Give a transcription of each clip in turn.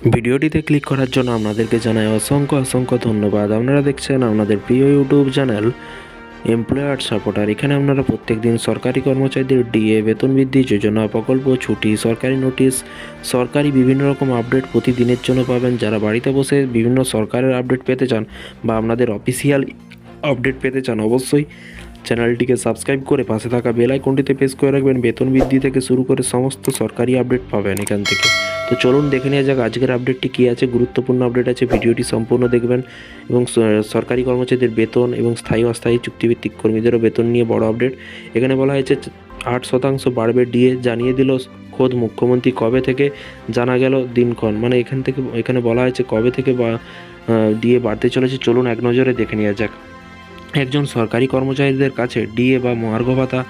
ভিডিওটিতে ক্লিক করার জন্য আপনাদেরকে জানাই অসংখ্য অসংখ্য ধন্যবাদ। আপনারা দেখছেন আপনাদের প্রিয় ইউটিউব চ্যানেল এমপ্লয়ার সাপোর্টার। এখানে আপনারা প্রত্যেক দিন সরকারি কর্মচারীদের ডিএ, বেতন বৃদ্ধি, যোজনা, প্রকল্প, ছুটি, সরকারি নোটিশ, সরকারি বিভিন্ন রকম আপডেট প্রতিদিনের জন্য পাবেন। যারা বাড়িতে বসে বিভিন্ন সরকারের আপডেট পেতে চান বা আপনাদের অফিসিয়াল আপডেট পেতে চান, অবশ্যই চ্যানেলটিকে সাবস্ক্রাইব করে পাশে থাকা বেল আইকনটিতে প্রেস করে রাখবেন। বেতন বৃদ্ধি থেকে শুরু করে সমস্ত সরকারি আপডেট পাবেন এখান থেকে। তো চলুন দেখে নেওয়া যাক আজকের আপডেটটি কী আছে। গুরুত্বপূর্ণ আপডেট আছে, ভিডিওটি সম্পূর্ণ দেখবেন এবং সরকারি কর্মচারীদের বেতন এবং স্থায়ী অস্থায়ী চুক্তিভিত্তিক কর্মীদেরও বেতন নিয়ে বড় আপডেট এখানে বলা হয়েছে, আট শতাংশ বাড়বে ডিএ জানিয়ে দিল খোদ মুখ্যমন্ত্রী। কবে থেকে? জানা গেল দিনক্ষণ। মানে এখান থেকে, এখানে বলা হয়েছে কবে থেকে বা ডিএ বাড়তে চলেছে। চলুন এক নজরে দেখে নেওয়া যাক। একজন সরকারি কর্মচারীদের কাছে ডিএ বা মহার্ঘ ভাতা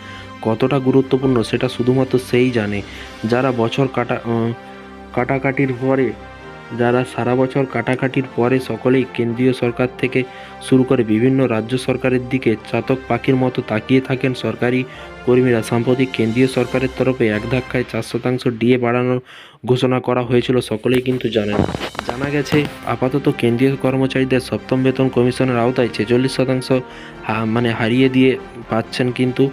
কতটা গুরুত্বপূর্ণ সেটা শুধুমাত্র সেই জানে। যারা বছর কাটা কাটাকাটির পরে, যারা সারা বছর কাটাকাটির পরে সকলেই কেন্দ্রীয় সরকার থেকে শুরু করে বিভিন্ন রাজ্য সরকারের দিকে চাতক পাখির মতো তাকিয়ে থাকেন সরকারি কর্মীরা। সাম্প্রতিক কেন্দ্রীয় সরকারের তরফে এক ধাক্কায় চার শতাংশ ডিএ বাড়ানোর ঘোষণা করা হয়েছিল, সকলেই কিন্তু জানেন। জানা গেছে, আপাতত কেন্দ্রীয় কর্মচারীদের সপ্তম বেতন কমিশনের আওতায় ছেচল্লিশ শতাংশ মানে হারিয়ে দিয়ে পাচ্ছেন কিন্তু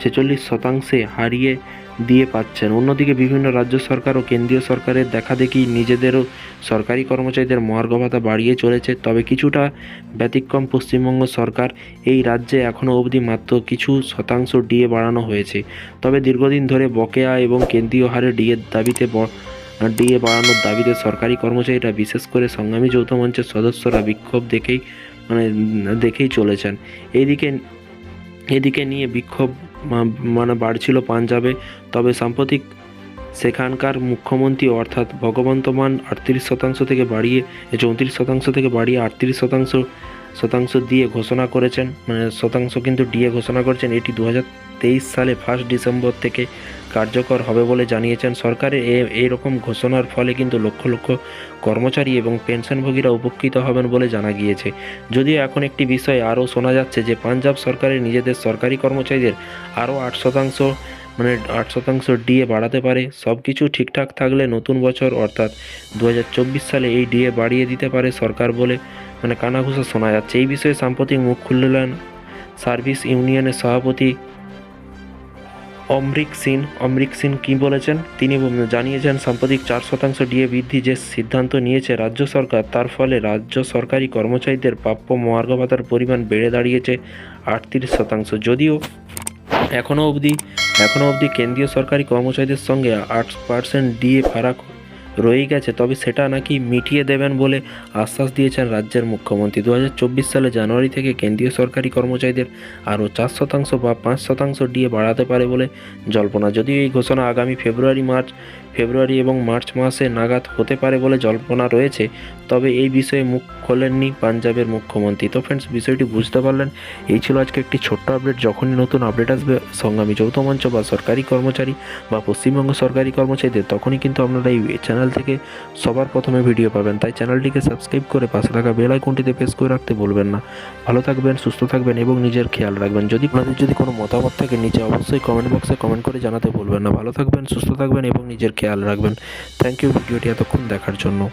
ছেচল্লিশ শতাংশে হারিয়ে দিয়ে পাচ্ছেন। অন্যদিকে বিভিন্ন রাজ্য সরকার ও কেন্দ্রীয় সরকারের দেখা দেখি নিজেদেরও সরকারি কর্মচারীদের মহার্ঘ ভাতা বাড়িয়ে চলেছে। তবে কিছুটা ব্যতিক্রম পশ্চিমবঙ্গ সরকার এই রাজ্যে এখনও অবধি মাত্র কিছু শতাংশ ডিএ বাড়ানো হয়েছে। তবে দীর্ঘদিন ধরে বকেয়া এবং কেন্দ্রীয় হারে ডিএর দাবিতে ডিএ বাড়ানোর দাবিতে সরকারি কর্মচারীরা বিশেষ করে সংগ্রামী যৌথ মঞ্চের সদস্যরা বিক্ষোভ দেখেই মানে দেখেই চলেছেন। এইদিকে এদিকে নিয়ে বিক্ষোভ মানে বাড়ছিল পাঞ্জাবে, তবে সাম্প্রতিক সেখানকার মুখ্যমন্ত্রী অর্থাৎ ভগবন্ত মান আটত্রিশ শতাংশ থেকে বাড়িয়ে, চৌত্রিশ শতাংশ থেকে বাড়িয়ে আটত্রিশ শতাংশ শতাংশ দিয়ে ঘোষণা করেছেন মানে শতাংশ কিন্তু ডিএ ঘোষণা করেছেন, এটি দু সালে ফার্স্ট ডিসেম্বর থেকে কার্যকর হবে বলে জানিয়েছেন সরকারের এ, এইরকম ঘোষণার ফলে কিন্তু লক্ষ লক্ষ কর্মচারী এবং পেনশনভোগীরা উপকৃত হবেন বলে জানা গিয়েছে। যদিও এখন একটি বিষয় আরও শোনা যাচ্ছে যে, পাঞ্জাব সরকারের নিজেদের সরকারি কর্মচারীদের আরও আট শতাংশ মানে আট শতাংশ ডিএ বাড়াতে পারে সব কিছু ঠিকঠাক থাকলে নতুন বছর অর্থাৎ দু হাজার চব্বিশ সালে এই ডিএ বাড়িয়ে দিতে পারে সরকার বলে মানে কানাঘুষা শোনা যাচ্ছে। এই বিষয়ে সাম্প্রতিক মুখ খুললেন সার্ভিস ইউনিয়নের সভাপতি অমরিক সিন। অমরিক সিন কী বলেছেন? তিনি জানিয়েছেন, সাম্প্রতিক চার শতাংশ ডিএ বৃদ্ধি যে সিদ্ধান্ত নিয়েছে রাজ্য সরকার, তার ফলে রাজ্য সরকারি কর্মচারীদের প্রাপ্য মহার্ঘ ভাতার পরিমাণ বেড়ে দাঁড়িয়েছে আটত্রিশ শতাংশ। যদিও এখনও অবধি এখনও অবধি কেন্দ্রীয় সরকারি কর্মচারীদের সঙ্গে আট পার্সেন্ট ডিএ ফারাক রয়েই গেছে। তবে সেটা নাকি মিটিয়ে দেবেন বলে আশ্বাস দিয়েছেন রাজ্যের মুখ্যমন্ত্রী। দু হাজার চব্বিশ সালে জানুয়ারি থেকে কেন্দ্রীয় সরকারি কর্মচারীদের আরও চার শতাংশ বা পাঁচ শতাংশ ডিএ বাড়াতে পারে বলে জল্পনা। যদিও এই ঘোষণা আগামী ফেব্রুয়ারি, মার্চ, ফেব্রুয়ারি এবং মার্চ মাসে নাগাদ হতে পারে বলে জল্পনা রয়েছে, তবে এই বিষয়ে মুখ খোলেননি পাঞ্জাবের মুখ্যমন্ত্রী। তো ফ্রেন্ডস বিষয়টি বুঝতে পারলেন। এই ছিল আজকে একটি ছোট্ট আপডেট যখনই নতুন আপডেট আসবে, সংগ্রামী যৌথ মঞ্চ বা সরকারি কর্মচারী বা পশ্চিমবঙ্গ সরকারি কর্মচারীদের, তখনই কিন্তু আপনারা এই চ্যানেল থেকে সবার প্রথমে ভিডিও পাবেন। তাই চ্যানেলটিকে সাবস্ক্রাইব করে পাশে থাকা বেল আইকনটিতে প্রেস করে রাখতে বলবেন না। ভালো থাকবেন, সুস্থ থাকবেন এবং নিজের খেয়াল রাখবেন। যদি আপনাদের যদি কোনো মতামত থাকে নিচে অবশ্যই কমেন্ট বক্সে কমেন্ট করে জানাতে ভুলবেন না। ভালো থাকবেন, সুস্থ থাকবেন এবং নিজের খেয়াল রাখবেন। থ্যাংক ইউ ভিডিওটি এতক্ষণ দেখার জন্য।